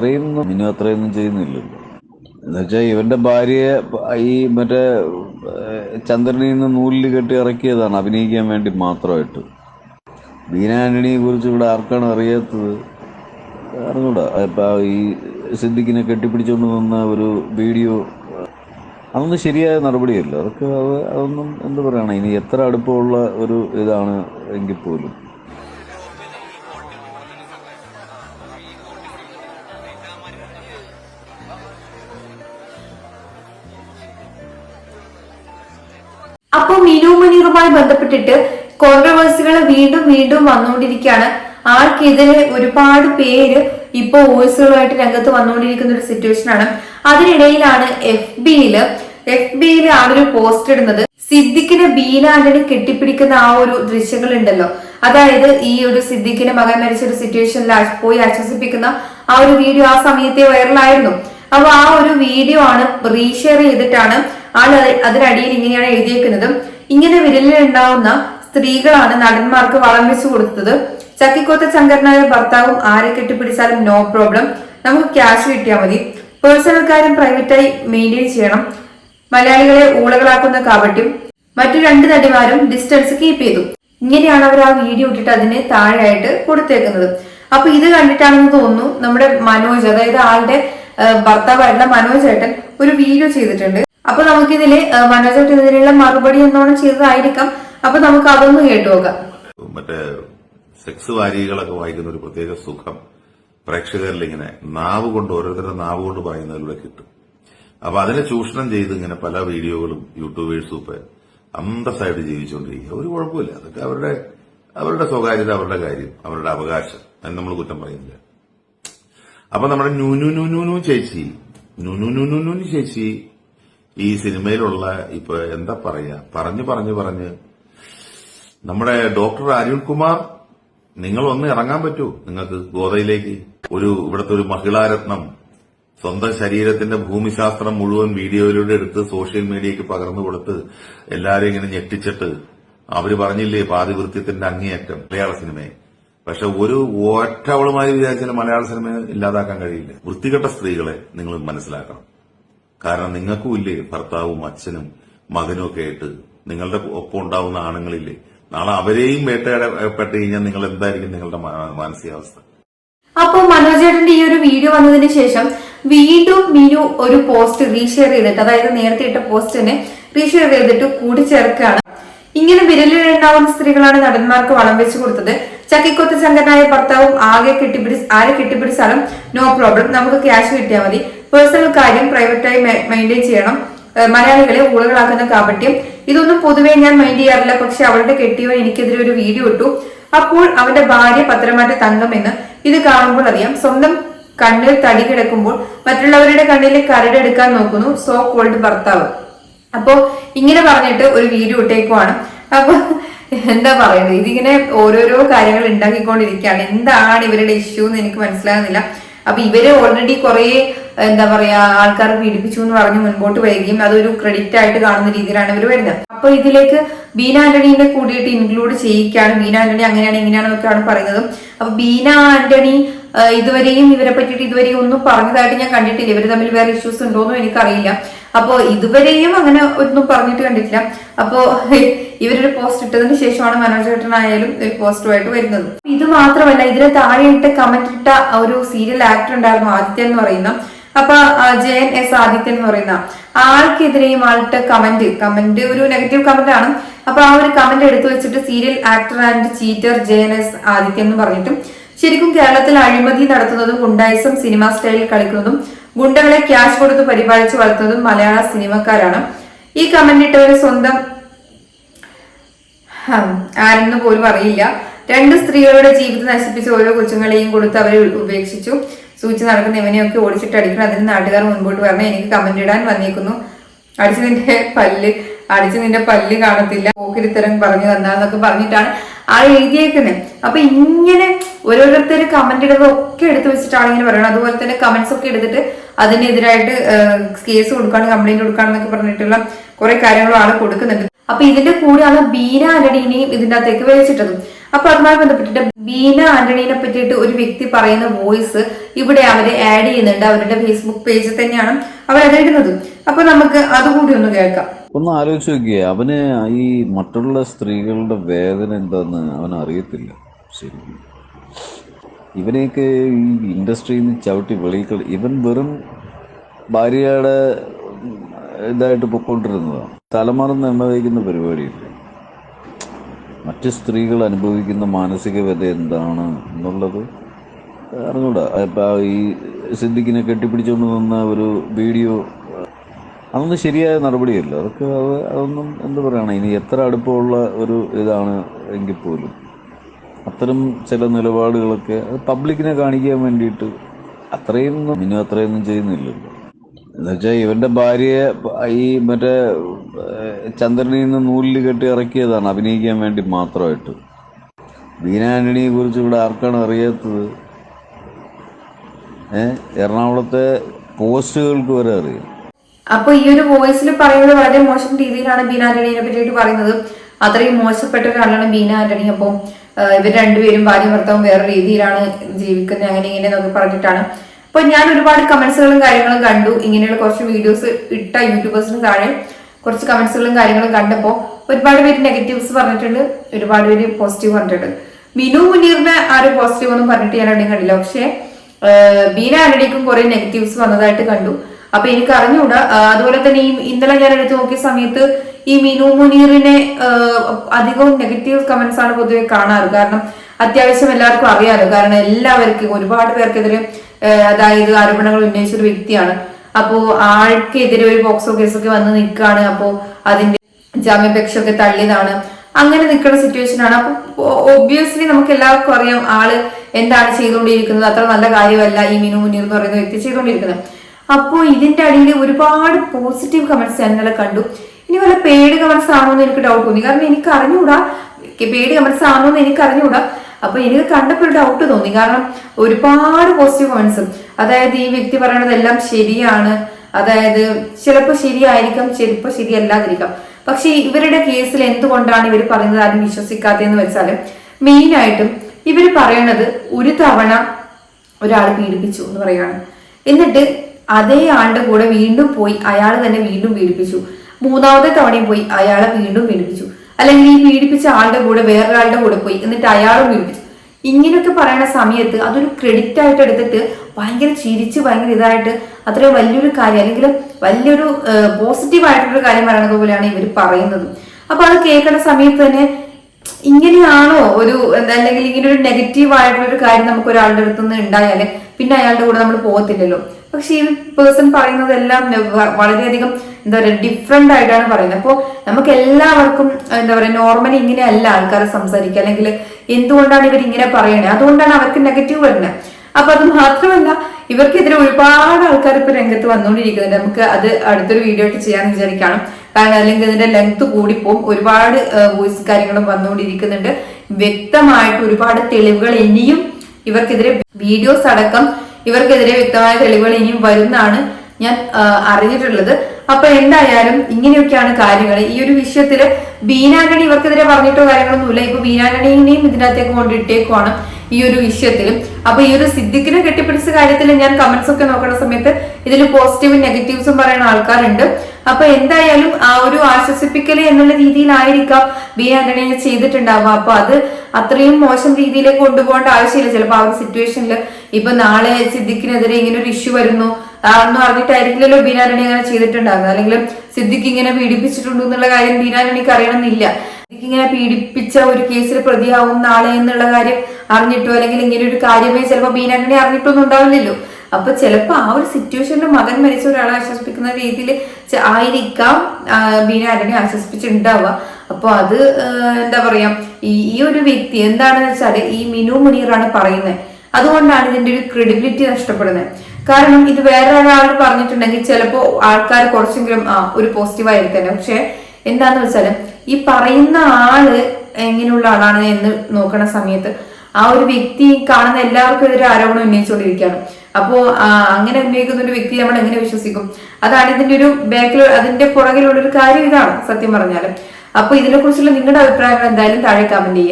അത്രയും മിനു അത്രയൊന്നും ചെയ്യുന്നില്ലല്ലോ. എന്നുവെച്ചാൽ ഇവന്റെ ഭാര്യയെ ഈ മറ്റേ ചന്ദ്രനിൽ നിന്ന് നൂലിൽ കെട്ടി ഇറക്കിയതാണ് അഭിനയിക്കാൻ വേണ്ടി മാത്രമായിട്ട്. ബീന കുറിച്ച് ഇവിടെ ആർക്കാണ് അറിയാത്തത്? അറിഞ്ഞൂടാ. ഇപ്പൊ ഈ സിദ്ദിഖിനെ കെട്ടിപ്പിടിച്ചുകൊണ്ട് നിന്ന ഒരു വീഡിയോ അതൊന്നും ശരിയായ നടപടിയല്ല. അതൊക്കെ അത് അതൊന്നും എന്താ പറയണ ഇനി എത്ര അടുപ്പമുള്ള ഒരു ഇതാണ് എങ്കിൽ പോലും. മിനു ബന്ധപ്പെട്ടിട്ട് കോൺട്രവേഴ്സികൾ വീണ്ടും വീണ്ടും വന്നുകൊണ്ടിരിക്കുകയാണ്. ആർക്കെതിരെ ഒരുപാട് പേര് ഇപ്പൊ വോയിസുകളുമായിട്ട് രംഗത്ത് വന്നുകൊണ്ടിരിക്കുന്ന ഒരു സിറ്റുവേഷൻ ആണ്. അതിനിടയിലാണ് എഫ് ബിയിൽ എഫ് ബിയിൽ ആളൊരു പോസ്റ്റ് ഇടുന്നത്. സിദ്ദിഖിനെ ബീന കെട്ടിപ്പിടിക്കുന്ന ആ ഒരു ദൃശ്യങ്ങൾ ഉണ്ടല്ലോ അതായത് ഈ ഒരു സിദ്ദിഖിന്റെ മകൻ മരിച്ച ഒരു സിറ്റുവേഷനിൽ പോയി ആശ്വസിപ്പിക്കുന്ന ആ ഒരു വീഡിയോ ആ സമയത്തെ വൈറലായിരുന്നു. അപ്പൊ ആ ഒരു വീഡിയോ ആണ് റീഷെയർ ചെയ്തിട്ടാണ് ആൾ അത് അതിനടിയിൽ ഇങ്ങനെയാണ് എഴുതിയേക്കുന്നത്. ഇങ്ങനെ വിരലിലുണ്ടാവുന്ന സ്ത്രീകളാണ് നടന്മാർക്ക് വളം വെച്ചു കൊടുത്തത്. ചക്കിക്കോത്ത ശങ്കരനായ ഭർത്താവും ആരെ കെട്ടിപ്പിടിച്ചാലും നോ പ്രോബ്ലം നമുക്ക് ക്യാഷ് കിട്ടിയാൽ മതി. പേഴ്സണൽ കാര്യം പ്രൈവറ്റായി മെയിന്റെയിൻ ചെയ്യണം. മലയാളികളെ ഊളകളാക്കുന്ന കാപട്യം മറ്റു രണ്ട് നടിമാരും ഡിസ്റ്റൻസ് കീപ്പ് ചെയ്തു. ഇങ്ങനെയാണ് അവർ ആ വീഡിയോ ഇട്ടിട്ട് അതിനെ താഴെയായിട്ട് കൊടുത്തേക്കുന്നത്. അപ്പൊ ഇത് കണ്ടിട്ടാണെന്ന് തോന്നുന്നു നമ്മുടെ മനോജ് അതായത് ആളുടെ ഭർത്താവായിട്ടുള്ള മനോജ് ഏട്ടൻ ഒരു വീഡിയോ ചെയ്തിട്ടുണ്ട്. അപ്പൊ നമുക്കിതിൽ ആ, മനോജ് ഏട്ടൻ ഇതിനുള്ള മറുപടി എന്നോണം ചെയ്തതായിരിക്കാം. അപ്പൊ നമുക്ക് അതൊന്ന് കേട്ടു നോക്കാം. മറ്റേ സെക്സ് വാരികളൊക്കെ വായിക്കുന്ന ഒരു പ്രത്യേക സുഖം പ്രേക്ഷകരിൽ ഇങ്ങനെ നാവ് കൊണ്ട് ഓരോരുത്തരുടെ നാവ് കൊണ്ട് പറയുന്നതിലൂടെ കിട്ടും. അപ്പൊ അതിനെ ചൂഷണം ചെയ്ത് ഇങ്ങനെ പല വീഡിയോകളും യൂട്യൂബേഴ്സും ഇപ്പൊ അന്തസ്സായിട്ട് ജീവിച്ചുകൊണ്ടിരിക്കുക. ഒരു കുഴപ്പമില്ല. അതൊക്കെ അവരുടെ അവരുടെ സ്വകാര്യത അവരുടെ കാര്യം അവരുടെ അവകാശം. അതിന് നമ്മൾ കുറ്റം പറയുന്നില്ല. അപ്പൊ നമ്മുടെ ന്യൂനു ന്യൂനു ചേച്ചി. ന്യൂനു ന്യൂനു ചേച്ചി. ഈ സിനിമയിലുള്ള ഇപ്പൊ എന്താ പറയാ? പറഞ്ഞു പറഞ്ഞു പറഞ്ഞ്. നമ്മുടെ ഡോക്ടർ അരുൺകുമാർ നിങ്ങൾ ഒന്ന് ഇറങ്ങാൻ പറ്റൂ നിങ്ങൾക്ക് ഗോതയിലേക്ക് ഒരു ഇവിടുത്തെ ഒരു മഹിളാരത്നം. സ്വന്തം ശരീരത്തിന്റെ ഭൂമിശാസ്ത്രം മുഴുവൻ വീഡിയോയിലൂടെ എടുത്ത് സോഷ്യൽ മീഡിയക്ക് പകർന്നു കൊടുത്ത് എല്ലാരും ഇങ്ങനെ ഞെട്ടിച്ചിട്ട് അവർ പറഞ്ഞില്ലേ പാതിവൃത്യത്തിന്റെ അങ്ങേയറ്റം മലയാള സിനിമയെ. പക്ഷെ ഒരു ഒറ്റവളുമായി വിചാരിച്ചാലും മലയാള സിനിമ ഇല്ലാതാക്കാൻ കഴിയില്ല. വൃത്തികെട്ട സ്ത്രീകളെ നിങ്ങൾ മനസ്സിലാക്കണം. കാരണം നിങ്ങൾക്കും ഇല്ലേ ഭർത്താവും അച്ഛനും മകനും ഒക്കെ ആയിട്ട് നിങ്ങളുടെ ഒപ്പം ഉണ്ടാവുന്ന ആണുങ്ങളില്ലേ? നാളെ അവരെയും വേട്ടയാടപ്പെട്ട് കഴിഞ്ഞാൽ നിങ്ങൾ എന്തായിരിക്കും നിങ്ങളുടെ മാനസികാവസ്ഥ? അപ്പൊ മനോജേട്ടന്റെ ഈ ഒരു വീഡിയോ വന്നതിന് ശേഷം വീണ്ടും മിനു ഒരു പോസ്റ്റ് റീഷെയർ ചെയ്തിട്ട് അതായത് നേരത്തെ ഇട്ട പോസ്റ്റിനെ റീഷെയർ ചെയ്തിട്ട് കൂടിച്ചേർക്കുകയാണ്. ഇങ്ങനെ വിരലിലുണ്ടാവുന്ന സ്ത്രീകളാണ് നടന്മാർക്ക് വളം വെച്ചു കൊടുത്തത്. ചക്കിക്കൊത്ത ശങ്കരനായ ഭർത്താവും ആകെ കെട്ടിപ്പിടി ആരെ കെട്ടിപ്പിടിച്ചാലും നോ പ്രോബ്ലം. നമുക്ക് ക്യാഷ് കിട്ടിയാൽ മതി. പേഴ്സണൽ കാര്യം പ്രൈവറ്റായി മെയിന്റെയിൻ ചെയ്യണം. മലയാളികളെ ഊളകളാക്കുന്ന കാപട്യം. ഇതൊന്നും പൊതുവേ ഞാൻ മൈൻഡ് ചെയ്യാറില്ല. പക്ഷെ അവളുടെ കെട്ടിയവൻ എനിക്കെതിരെ ഒരു വീഡിയോ ഇട്ടു. അപ്പോൾ അവന്റെ ഭാര്യ പത്രമാറ്റ തങ്കം എന്ന് ഇത് കാണുമ്പോൾ അറിയാം. സ്വന്തം കണ്ണിൽ തടി കിടക്കുമ്പോൾ മറ്റുള്ളവരുടെ കണ്ണിലെ കരടെടുക്കാൻ നോക്കുന്നു. സോ കോൾഡ് ഭർത്താവ്. അപ്പോ ഇങ്ങനെ പറഞ്ഞിട്ട് ഒരു വീഡിയോ ഇട്ടേക്കുവാണ്. അപ്പൊ എന്താ പറയുന്നത്? ഇതിങ്ങനെ ഓരോരോ കാര്യങ്ങൾ ഉണ്ടാക്കിക്കൊണ്ടിരിക്കുകയാണ്. എന്താണ് ഇവരുടെ ഇഷ്യൂ എന്ന് എനിക്ക് മനസ്സിലാകുന്നില്ല. അപ്പൊ ഇവർ ഓൾറെഡി കുറെ എന്താ പറയാ ആൾക്കാർ പീഡിപ്പിച്ചു എന്ന് പറഞ്ഞ് മുൻപോട്ട് വരികയും അതൊരു ക്രെഡിറ്റ് ആയിട്ട് കാണുന്ന രീതിയിലാണ് ഇവർ വരുന്നത്. അപ്പൊ ഇതിലേക്ക് ബീന ആന്റണീനെ കൂടിയിട്ട് ഇൻക്ലൂഡ് ചെയ്യിക്കാണ് ബീന ആന്റണി അങ്ങനെയാണ് ഇങ്ങനെയാണെന്നൊക്കെയാണ് പറയുന്നത്. അപ്പൊ ബീന ആന്റണി ഇതുവരെയും ഇവരെ പറ്റിയിട്ട് ഇതുവരെയും ഒന്നും പറഞ്ഞതായിട്ട് ഞാൻ കണ്ടിട്ടില്ല. ഇവർ തമ്മിൽ വേറെ ഇഷ്യൂസ് ഉണ്ടോന്നും എനിക്കറിയില്ല. അപ്പോ ഇതുവരെയും അങ്ങനെ ഒന്നും പറഞ്ഞിട്ട് കണ്ടിട്ടില്ല. അപ്പോ ഇവരൊരു പോസ്റ്റ് ഇട്ടതിന് ശേഷമാണ് മനോജ് ഏട്ടനായാലും ഒരു പോസ്റ്റുമായിട്ട് വരുന്നത്. ഇത് മാത്രമല്ല ഇതിന് താഴെയിട്ട് കമന്റ് ഇട്ട ഒരു സീരിയൽ ആക്ടർ ഉണ്ടായിരുന്നു ആദിത്യ എന്ന് പറയുന്ന. അപ്പൊ ജയൻ എസ് ആദിത്യൻ എന്ന് പറയുന്ന. ആൾക്കെതിരെയും ആളുടെ കമന്റ് കമന്റ് ഒരു നെഗറ്റീവ് കമന്റ് ആണ്. അപ്പൊ ആ ഒരു കമന്റ് എടുത്തു വെച്ചിട്ട് serial actor and cheater Jayan S Adithyan എന്ന് പറഞ്ഞിട്ടും ശരിക്കും കേരളത്തിൽ അഴിമതി നടത്തുന്നതും ഗുണ്ടായിസം സിനിമ സ്റ്റൈലിൽ കളിക്കുന്നതും ഗുണ്ടകളെ ക്യാഷ് കൊടുത്ത് പരിപാലിച്ച് വളർത്തുന്നതും മലയാള സിനിമക്കാരാണ്. ഈ കമന്റ് ഇട്ടവര് സ്വന്തം ആരെന്ന് പോലും അറിയില്ല. രണ്ട് സ്ത്രീകളുടെ ജീവിതം നശിപ്പിച്ച് ഓരോ കൊച്ചുങ്ങളെയും കൊടുത്ത് അവരെ ഉപേക്ഷിച്ചു. സൂചിച്ച് നടക്കുന്ന ഇവനെയൊക്കെ ഓടിച്ചിട്ട് അടിക്കണം അതിന് നാട്ടുകാർ മുൻപോട്ട് പറഞ്ഞ് എനിക്ക് കമന്റ് ഇടാൻ വന്നിരിക്കുന്നു അടിച്ചതിന്റെ പല്ല് അടിച്ചു നിന്റെ പല്ല് കാണത്തില്ല പോക്കിരിത്തരം പറഞ്ഞു തന്നാന്നൊക്കെ പറഞ്ഞിട്ടാണ് ആ എഴുതിയേക്കുന്നത് അപ്പൊ ഇങ്ങനെ ഓരോരുത്തർ കമന്റ് ഇടുന്നതൊക്കെ എടുത്തു വെച്ചിട്ടാണ് ഇങ്ങനെ പറയുന്നത്. അതുപോലെ തന്നെ കമന്റ്സ് ഒക്കെ എടുത്തിട്ട് അതിനെതിരായിട്ട് കേസ് കൊടുക്കാണ് കംപ്ലൈന്റ് കൊടുക്കാണെന്നൊക്കെ പറഞ്ഞിട്ടുള്ള കുറെ കാര്യങ്ങളും ആൾ കൊടുക്കുന്നുണ്ട്. അപ്പൊ ഇതിന്റെ കൂടെ കൂടെയാണ് ബീന ആന്റണീനെയും ഇതിന്റെ അകത്തേക്ക് വെച്ചിട്ടതും അപ്പൊ അതുമായി ബന്ധപ്പെട്ടിട്ട് ബീന ആന്റണീനെ പറ്റിയിട്ട് ഒരു വ്യക്തി പറയുന്ന വോയിസ് ഇവിടെ അവർ ആഡ് ചെയ്യുന്നുണ്ട്. അവരുടെ ഫേസ്ബുക്ക് പേജിൽ തന്നെയാണ് അവർ അത് ഇടുന്നത് അപ്പൊ നമുക്ക് അതുകൂടി ഒന്ന് കേൾക്കാം. ഒന്ന് ആലോചിച്ച് നോക്കിയേ അവന് ഈ മറ്റുള്ള സ്ത്രീകളുടെ വേദന എന്താന്ന് അവൻ അറിയത്തില്ല. ശരി ഇവനെയൊക്കെ ഈ ഇൻഡസ്ട്രിയിൽ നിന്ന് ചവിട്ടി വെളിയിൽ ഇവൻ വെറും ഭാര്യയുടെ ഇതായിട്ട് പൊക്കോണ്ടിരുന്നതാണ് തലമറന്ന് എണ്ണ പരിപാടിയില്ല? മറ്റ് സ്ത്രീകൾ അനുഭവിക്കുന്ന മാനസിക വ്യത എന്താണ് എന്നുള്ളത് അറിഞ്ഞൂടാ. ഇപ്പം ഈ സിദ്ദിഖിനെ കെട്ടിപ്പിടിച്ചുകൊണ്ട് നിന്ന ഒരു വീഡിയോ അതൊന്നും ശരിയായ നടപടിയല്ല. അതൊക്കെ അത് അതൊന്നും എന്താ പറയണം? ഇനി എത്ര അടുപ്പമുള്ള ഒരു ഇതാണ് എങ്കിൽ പോലും. അത്തരം ചില നിലപാടുകളൊക്കെ അത് പബ്ലിക്കിനെ കാണിക്കാൻ വേണ്ടിയിട്ട് അത്രയും ഇനിയും അത്രയൊന്നും ചെയ്യുന്നില്ലല്ലോ. എന്നുവെച്ചാൽ ഇവന്റെ ഭാര്യയെ ഈ മറ്റേ ചന്ദ്രനിൽ നിന്ന് നൂലിൽ കെട്ടി ഇറക്കിയതാണ് അഭിനയിക്കാൻ വേണ്ടി മാത്രമായിട്ട്. ബീന കുറിച്ച് ഇവിടെ ആർക്കാണ് അറിയാത്തത്? ഏഹ് എറണാകുളത്തെ പോസ്റ്റുകൾക്ക് വരെ അറിയാം. അപ്പൊ ഈ ഒരു വോയിസിൽ പറയുന്നത് വളരെ മോശം രീതിയിലാണ് ബീന ആന്റണിയെ പറ്റിയിട്ട് പറയുന്നത്. അത്രയും മോശപ്പെട്ട ഒരാളാണ് ബീന ആന്റണി. അപ്പോൾ ഇവർ രണ്ടുപേരും ഭാര്യ ഭർത്താവും വേറെ രീതിയിലാണ് ജീവിക്കുന്നത്. അങ്ങനെ ഇങ്ങനെ എന്നൊക്കെ പറഞ്ഞിട്ടാണ്. അപ്പൊ ഞാൻ ഒരുപാട് കമന്റ്സുകളും കാര്യങ്ങളും കണ്ടു. ഇങ്ങനെയുള്ള കുറച്ച് വീഡിയോസ് ഇട്ട യൂട്യൂബേഴ്സിന് താഴെ കുറച്ച് കമന്റ്സുകളും കാര്യങ്ങളും കണ്ടപ്പോൾ ഒരുപാട് പേര് നെഗറ്റീവ്സ് പറഞ്ഞിട്ടുണ്ട്. ഒരുപാട് പേര് പോസിറ്റീവ് പറഞ്ഞിട്ടുണ്ട്. മിനു മുനീറിന്റെ ആ ഒരു പോസിറ്റീവ് ഒന്നും പറഞ്ഞിട്ട് ഞാൻ എവിടെയും കണ്ടില്ല. പക്ഷേ ബീന ആന്റണിക്കും കുറെ നെഗറ്റീവ്സ് വന്നതായിട്ട് കണ്ടു. അപ്പൊ എനിക്ക് അറിഞ്ഞുകൂടാ അതുപോലെ തന്നെ ഈ ഇന്നലെ ഞാൻ എടുത്തു നോക്കിയ സമയത്ത് ഈ മിനു മുനീറിനെ അധികവും നെഗറ്റീവ് കമന്റ്സ് ആണ് പൊതുവെ കാണാറ്. കാരണം അത്യാവശ്യം എല്ലാവർക്കും അറിയാലോ. കാരണം എല്ലാവർക്കും ഒരുപാട് പേർക്കെതിരെ അതായത് ആരോപണങ്ങൾ ഉന്നയിച്ച ഒരു വ്യക്തിയാണ്. അപ്പോ ആൾക്കെതിരെ ഒരു പോക്സോ കേസൊക്കെ വന്ന് നിൽക്കുകയാണ്. അപ്പോ അതിന്റെ ജാമ്യാപേക്ഷയൊക്കെ തള്ളിയതാണ്. അങ്ങനെ നിൽക്കുന്ന സിറ്റുവേഷൻ ആണ്. അപ്പൊ ഒബ്വിയസ്ലി നമുക്ക് എല്ലാവർക്കും അറിയാം ആൾ എന്താണ് ചെയ്തുകൊണ്ടിരിക്കുന്നത്. അത്ര നല്ല കാര്യമല്ല ഈ മിനു മുനീർ എന്ന് പറയുന്ന വ്യക്തി ചെയ്തുകൊണ്ടിരിക്കുന്നത്. അപ്പോ ഇതിന്റെ അടിയിൽ ഒരുപാട് പോസിറ്റീവ് കമന്റ്സ് ഞങ്ങളെ കണ്ടു. ഇനി വല്ല പേഡ് കമന്റ്സ് ആണോ എന്ന് എനിക്ക് ഡൗട്ട് തോന്നി. കാരണം എനിക്ക് അറിഞ്ഞുകൂടാ പേഡ് കമന്റ്സ് ആണോ എന്ന് എനിക്ക് അറിഞ്ഞുകൂടാ അപ്പൊ എനിക്ക് കണ്ടപ്പോൾ ഒരു ഡൗട്ട് തോന്നി. കാരണം ഒരുപാട് പോസിറ്റീവ് കമന്റ്സും അതായത് ഈ വ്യക്തി പറയണതെല്ലാം ശരിയാണ്. അതായത് ചിലപ്പോൾ ശരിയായിരിക്കാം ചിലപ്പോൾ ശരിയല്ലാതിരിക്കാം. പക്ഷേ ഇവരുടെ കേസിൽ എന്തുകൊണ്ടാണ് ഇവർ പറയുന്നത് ആരും വിശ്വസിക്കാത്തതെന്ന് വെച്ചാൽ മെയിൻ ആയിട്ടും ഇവർ പറയണത് ഒരു തവണ ഒരാൾ പീഡിപ്പിച്ചു എന്ന് പറയാണ് എന്നിട്ട് അതേ ആളുടെ കൂടെ വീണ്ടും പോയി അയാൾ തന്നെ വീണ്ടും പീഡിപ്പിച്ചു. മൂന്നാമത്തെ തവണയും പോയി അയാളെ വീണ്ടും പീഡിപ്പിച്ചു. അല്ലെങ്കിൽ ഈ പീഡിപ്പിച്ച ആളുടെ കൂടെ വേറൊരാളുടെ കൂടെ പോയി എന്നിട്ട് അയാളും പീഡിപ്പിച്ചു. ഇങ്ങനെയൊക്കെ പറയുന്ന സമയത്ത് അതൊരു ക്രെഡിറ്റ് ആയിട്ട് എടുത്തിട്ട് ഭയങ്കര ചിരിച്ച് ഭയങ്കര ഇതായിട്ട് അത്രയും വലിയൊരു കാര്യം അല്ലെങ്കിൽ വലിയൊരു പോസിറ്റീവ് ആയിട്ടുള്ള കാര്യം പറയണത് പോലെയാണ് ഇവർ പറയുന്നത്. അപ്പൊ അത് കേൾക്കുന്ന സമയത്ത് തന്നെ ഇങ്ങനെയാണോ ഒരു അല്ലെങ്കിൽ ഇങ്ങനെ ഒരു നെഗറ്റീവ് ആയിട്ടുള്ള ഒരു കാര്യം നമുക്ക് ഒരാളുടെ അടുത്ത് നിന്ന് ഉണ്ടായാൽ പിന്നെ അയാളുടെ കൂടെ നമ്മൾ പോകത്തില്ലല്ലോ. പക്ഷെ ഈ പേഴ്സൺ പറയുന്നതെല്ലാം വളരെയധികം എന്താ പറയുക ഡിഫറെന്റ് ആയിട്ടാണ് പറയുന്നത്. അപ്പോൾ നമുക്ക് എല്ലാവർക്കും എന്താ പറയുക നോർമലി ഇങ്ങനെയല്ല ആൾക്കാരെ സംസാരിക്കുക. അല്ലെങ്കിൽ എന്തുകൊണ്ടാണ് ഇവർ ഇങ്ങനെ പറയണേ അതുകൊണ്ടാണ് അവർക്ക് നെഗറ്റീവ് വരുന്നത്. അപ്പൊ അത് മാത്രമല്ല ഇവർക്കെതിരെ ഒരുപാട് ആൾക്കാർ ഇപ്പൊ രംഗത്ത് വന്നുകൊണ്ടിരിക്കുന്നുണ്ട് നമുക്ക് അത് അടുത്തൊരു വീഡിയോ ആയിട്ട് ചെയ്യാൻ വിചാരിക്കണം. കാരണം അല്ലെങ്കിൽ ഇതിന്റെ ലെങ്ത് കൂടിപ്പോവും ഒരുപാട് വോയിസ് കാര്യങ്ങളും വന്നുകൊണ്ടിരിക്കുന്നുണ്ട് വ്യക്തമായിട്ട് ഒരുപാട് തെളിവുകൾ ഇനിയും ഇവർക്കെതിരെ വീഡിയോസ് അടക്കം ഇവർക്കെതിരെ വ്യക്തമായ തെളിവുകൾ ഇനിയും വരുന്നാണ് ഞാൻ അറിഞ്ഞിട്ടുള്ളത്. അപ്പൊ എന്തായാലും ഇങ്ങനെയൊക്കെയാണ് കാര്യങ്ങൾ. ഈ ഒരു വിഷയത്തിൽ ബീനാന്റണി ഇവർക്കെതിരെ പറഞ്ഞിട്ടോ കാര്യങ്ങളൊന്നുമില്ല. ഇപ്പൊ ബീനാന്റണിനെയും ഇതിനകത്തേക്ക് കൊണ്ടിട്ടേക്കുവാണ്. ഈ ഒരു വിഷയത്തിലും. അപ്പൊ ഈ ഒരു സിദ്ദിഖിനെ കെട്ടിപ്പിടിച്ച കാര്യത്തിൽ ഞാൻ കമന്റ്സ് ഒക്കെ നോക്കുന്ന സമയത്ത് ഇതിൽ പോസിറ്റീവും നെഗറ്റീവ്സും പറയുന്ന ആൾക്കാരുണ്ട്. അപ്പൊ എന്തായാലും ആ ഒരു ആശ്വസിപ്പിക്കൽ എന്നുള്ള രീതിയിലായിരിക്കാം ബി ആന്റണിയെ ചെയ്തിട്ടുണ്ടാവുക. അപ്പൊ അത് അത്രയും മോശം രീതിയിലേക്ക് കൊണ്ടുപോകേണ്ട ആവശ്യമില്ല. ചിലപ്പോൾ ആ ഒരു സിറ്റുവേഷനിൽ ഇപ്പൊ നാളെ സിദ്ദിഖിനെതിരെ ഇങ്ങനെ ഒരു ഇഷ്യൂ വരുന്നു അതൊന്നും അറിഞ്ഞിട്ടായിരിക്കില്ലല്ലോ ബീനാരണി അങ്ങനെ ചെയ്തിട്ടുണ്ടാകുന്നത് അല്ലെങ്കിൽ സിദ്ദിഖ് ഇങ്ങനെ പീഡിപ്പിച്ചിട്ടുണ്ട് എന്നുള്ള കാര്യം ബീനാരണിക്ക് അറിയണമെന്നില്ല. സിദ്ദിഖ് ഇങ്ങനെ പീഡിപ്പിച്ച ഒരു കേസിൽ പ്രതിയാവും നാളെ എന്നുള്ള കാര്യം അറിഞ്ഞിട്ടോ അല്ലെങ്കിൽ ഇങ്ങനെ ഒരു കാര്യമേ ചിലപ്പോൾ ബീനാരണി അറിഞ്ഞിട്ടൊന്നും ഉണ്ടാവില്ലല്ലോ. അപ്പൊ ചിലപ്പോ ആ ഒരു സിറ്റുവേഷനിൽ മകൻ മരിച്ച ഒരാളെ ആശ്വസിപ്പിക്കുന്ന രീതിയിൽ ആയിരിക്കാം ബീനാരണി ആശ്വസിപ്പിച്ചിട്ടുണ്ടാവുക. അപ്പൊ അത് എന്താ പറയാ ഈ ഒരു വ്യക്തി എന്താണെന്ന് വെച്ചാൽ ഈ മിനു മുനീറാണ് പറയുന്നത് അതുകൊണ്ടാണ് ഇതിന്റെ ഒരു ക്രെഡിബിലിറ്റി നഷ്ടപ്പെടുന്നത് കാരണം ഇത് വേറെ ഒരാൾ പറഞ്ഞിട്ടുണ്ടെങ്കിൽ ചിലപ്പോൾ ആൾക്കാർ കുറച്ചെങ്കിലും ആ ഒരു പോസിറ്റീവ് ആയിരിക്കും പക്ഷെ എന്താന്ന് വെച്ചാൽ ഈ പറയുന്ന ആൾ എങ്ങനെയുള്ള ആളാണ് എന്ന് നോക്കണ സമയത്ത് ആ ഒരു വ്യക്തി കാണുന്ന എല്ലാവർക്കും എതിരെ ആരോപണം ഉന്നയിച്ചുകൊണ്ടിരിക്കുകയാണ്. അപ്പോ അങ്ങനെ ഉന്നയിക്കുന്ന ഒരു വ്യക്തി നമ്മൾ എങ്ങനെ വിശ്വസിക്കും? അതാണ് ഇതിന്റെ ഒരു ബാക്കിൽ അതിന്റെ പുറകിലുള്ള ഒരു കാര്യം ഇതാണ് സത്യം പറഞ്ഞാൽ അപ്പൊ ഇതിനെ കുറിച്ചുള്ള നിങ്ങളുടെ അഭിപ്രായങ്ങൾ എന്തായാലും താഴെ കമന്റ് ചെയ്യാം